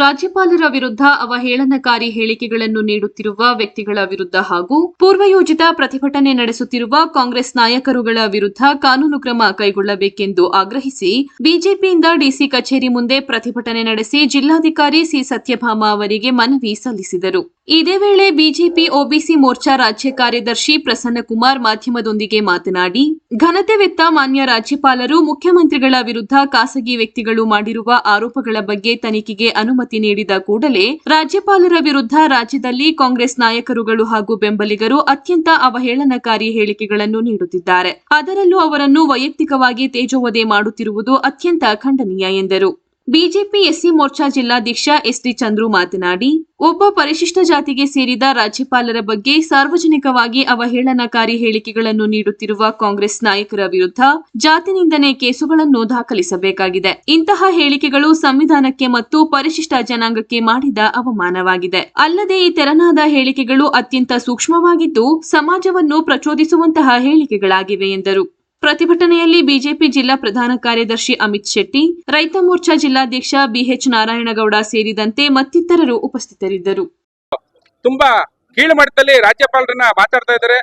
ರಾಜ್ಯಪಾಲರ ವಿರುದ್ಧ ಅವಹೇಳನಕಾರಿ ಹೇಳಿಕೆಗಳನ್ನು ನೀಡುತ್ತಿರುವ ವ್ಯಕ್ತಿಗಳ ವಿರುದ್ಧ ಹಾಗೂ ಪೂರ್ವಯೋಜಿತ ಪ್ರತಿಭಟನೆ ನಡೆಸುತ್ತಿರುವ ಕಾಂಗ್ರೆಸ್ ನಾಯಕರುಗಳ ವಿರುದ್ಧ ಕಾನೂನು ಕ್ರಮ ಕೈಗೊಳ್ಳಬೇಕೆಂದು ಆಗ್ರಹಿಸಿ ಬಿಜೆಪಿಯಿಂದ ಡಿಸಿ ಕಚೇರಿ ಮುಂದೆ ಪ್ರತಿಭಟನೆ ನಡೆಸಿ ಜಿಲ್ಲಾಧಿಕಾರಿ ಸಿ ಸತ್ಯಭಾಮ ಅವರಿಗೆ ಮನವಿ ಸಲ್ಲಿಸಿದರು. ಇದೇ ವೇಳೆ ಬಿಜೆಪಿ, ಒಬಿಸಿ ಮೋರ್ಚಾ ರಾಜ್ಯ ಕಾರ್ಯದರ್ಶಿ ಪ್ರಸನ್ನಕುಮಾರ್ ಮಾಧ್ಯಮದೊಂದಿಗೆ ಮಾತನಾಡಿ ಘನತೆವೆತ್ತ ಮಾನ್ಯ ರಾಜ್ಯಪಾಲರು ಮುಖ್ಯಮಂತ್ರಿಗಳ ವಿರುದ್ಧ ಖಾಸಗಿ ವ್ಯಕ್ತಿಗಳು ಮಾಡಿರುವ ಆರೋಪಗಳ ಬಗ್ಗೆ ತನಿಖೆಗೆ ಅನುಮತಿ ನೀಡಿದ ಕೂಡಲೇ ರಾಜ್ಯಪಾಲರ ವಿರುದ್ಧ ರಾಜ್ಯದಲ್ಲಿ ಕಾಂಗ್ರೆಸ್ ನಾಯಕರುಗಳು ಹಾಗೂ ಬೆಂಬಲಿಗರು ಅತ್ಯಂತ ಅವಹೇಳನಕಾರಿ ಹೇಳಿಕೆಗಳನ್ನು ನೀಡುತ್ತಿದ್ದಾರೆ. ಅದರಲ್ಲೂ ಅವರನ್ನು ವೈಯಕ್ತಿಕವಾಗಿ ತೇಜೋವಧೆ ಮಾಡುತ್ತಿರುವುದು ಅತ್ಯಂತ ಖಂಡನೀಯ ಎಂದರು. ಬಿಜೆಪಿ ಎಸ್ಸಿ ಮೋರ್ಚಾ ಜಿಲ್ಲಾಧ್ಯಕ್ಷ ಎಸ್ಡಿ ಚಂದ್ರು ಮಾತನಾಡಿ, ಒಬ್ಬ ಪರಿಶಿಷ್ಟ ಜಾತಿಗೆ ಸೇರಿದ ರಾಜ್ಯಪಾಲರ ಬಗ್ಗೆ ಸಾರ್ವಜನಿಕವಾಗಿ ಅವಹೇಳನಕಾರಿ ಹೇಳಿಕೆಗಳನ್ನು ನೀಡುತ್ತಿರುವ ಕಾಂಗ್ರೆಸ್ ನಾಯಕರ ವಿರುದ್ಧ ಜಾತಿ ನಿಂದನೆ ಕೇಸುಗಳನ್ನು ದಾಖಲಿಸಬೇಕಾಗಿದೆ. ಇಂತಹ ಹೇಳಿಕೆಗಳು ಸಂವಿಧಾನಕ್ಕೆ ಮತ್ತು ಪರಿಶಿಷ್ಟ ಜನಾಂಗಕ್ಕೆ ಮಾಡಿದ ಅವಮಾನವಾಗಿದೆ. ಅಲ್ಲದೆ ಈ ತೆರನಾದ ಹೇಳಿಕೆಗಳು ಅತ್ಯಂತ ಸೂಕ್ಷ್ಮವಾಗಿದ್ದು, ಸಮಾಜವನ್ನು ಪ್ರಚೋದಿಸುವಂತಹ ಹೇಳಿಕೆಗಳಾಗಿವೆ ಎಂದರು. ಪ್ರತಿಭಟನೆಯಲ್ಲಿ ಬಿಜೆಪಿ ಜಿಲ್ಲಾ ಪ್ರಧಾನ ಕಾರ್ಯದರ್ಶಿ ಅಮಿತ್ ಶೆಟ್ಟಿ, ರೈತ ಮೋರ್ಚಾ ಜಿಲ್ಲಾಧ್ಯಕ್ಷ ಬಿಎಚ್ ನಾರಾಯಣಗೌಡ ಸೇರಿದಂತೆ ಮತ್ತಿತರರು ಉಪಸ್ಥಿತರಿದ್ದರು. ತುಂಬಾ ಕೀಳು ಮಟ್ಟದಲ್ಲಿ ರಾಜ್ಯಪಾಲರನ್ನ ಮಾತಾಡ್ತಾ ಇದ್ದಾರೆ.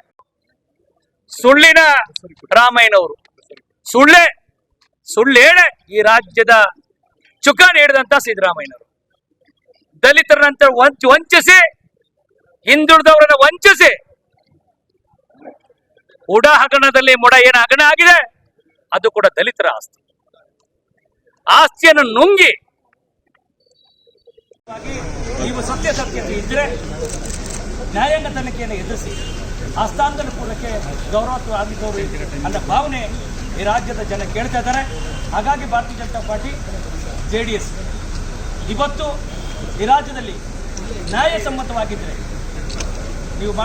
ಸುಳ್ಳಿನ ರಾಮಯ್ಯನವರು ಸುಳ್ಳೆ, ಸುಳ್ಳೇಳೆ ಈ ರಾಜ್ಯದ ಚುಕ್ಕಾಣಿ ಹಿಡಿದಂತ ಸಿದ್ದರಾಮಯ್ಯನವರು. ವಂಚ, ವಂಚಿಸಿ, ಹಿಂದುಳಿದವರನ್ನ ವಂಚಿಸಿ ಉಡ ಹಗರಣದಲ್ಲಿ ಮೊಡ ಏನು ಹಗರಣ ಆಗಿದೆ? ಅದು ಕೂಡ ದಲಿತರ ಆಸ್ತಿ. ಆಸ್ತಿಯನ್ನು ನುಂಗಿ ನೀವು ಸತ್ಯಾಸತ್ಯತೆ ಇದ್ರೆ ನ್ಯಾಯಾಂಗ ತನಿಖೆಯನ್ನು ಎದುರಿಸಿ ಹಸ್ತಾಂತರ ಪೂರ್ವಕ್ಕೆ ಗೌರವತ್ವ ಆಗಿದ್ದವರು ಅನ್ನ ಭಾವನೆ ಈ ರಾಜ್ಯದ ಜನ ಕೇಳ್ತಾ ಇದ್ದಾರೆ. ಹಾಗಾಗಿ ಭಾರತೀಯ ಜನತಾ ಪಾರ್ಟಿ, ಜೆ ಇವತ್ತು ಈ ರಾಜ್ಯದಲ್ಲಿ ನ್ಯಾಯಸಮ್ಮತವಾಗಿದ್ದರೆ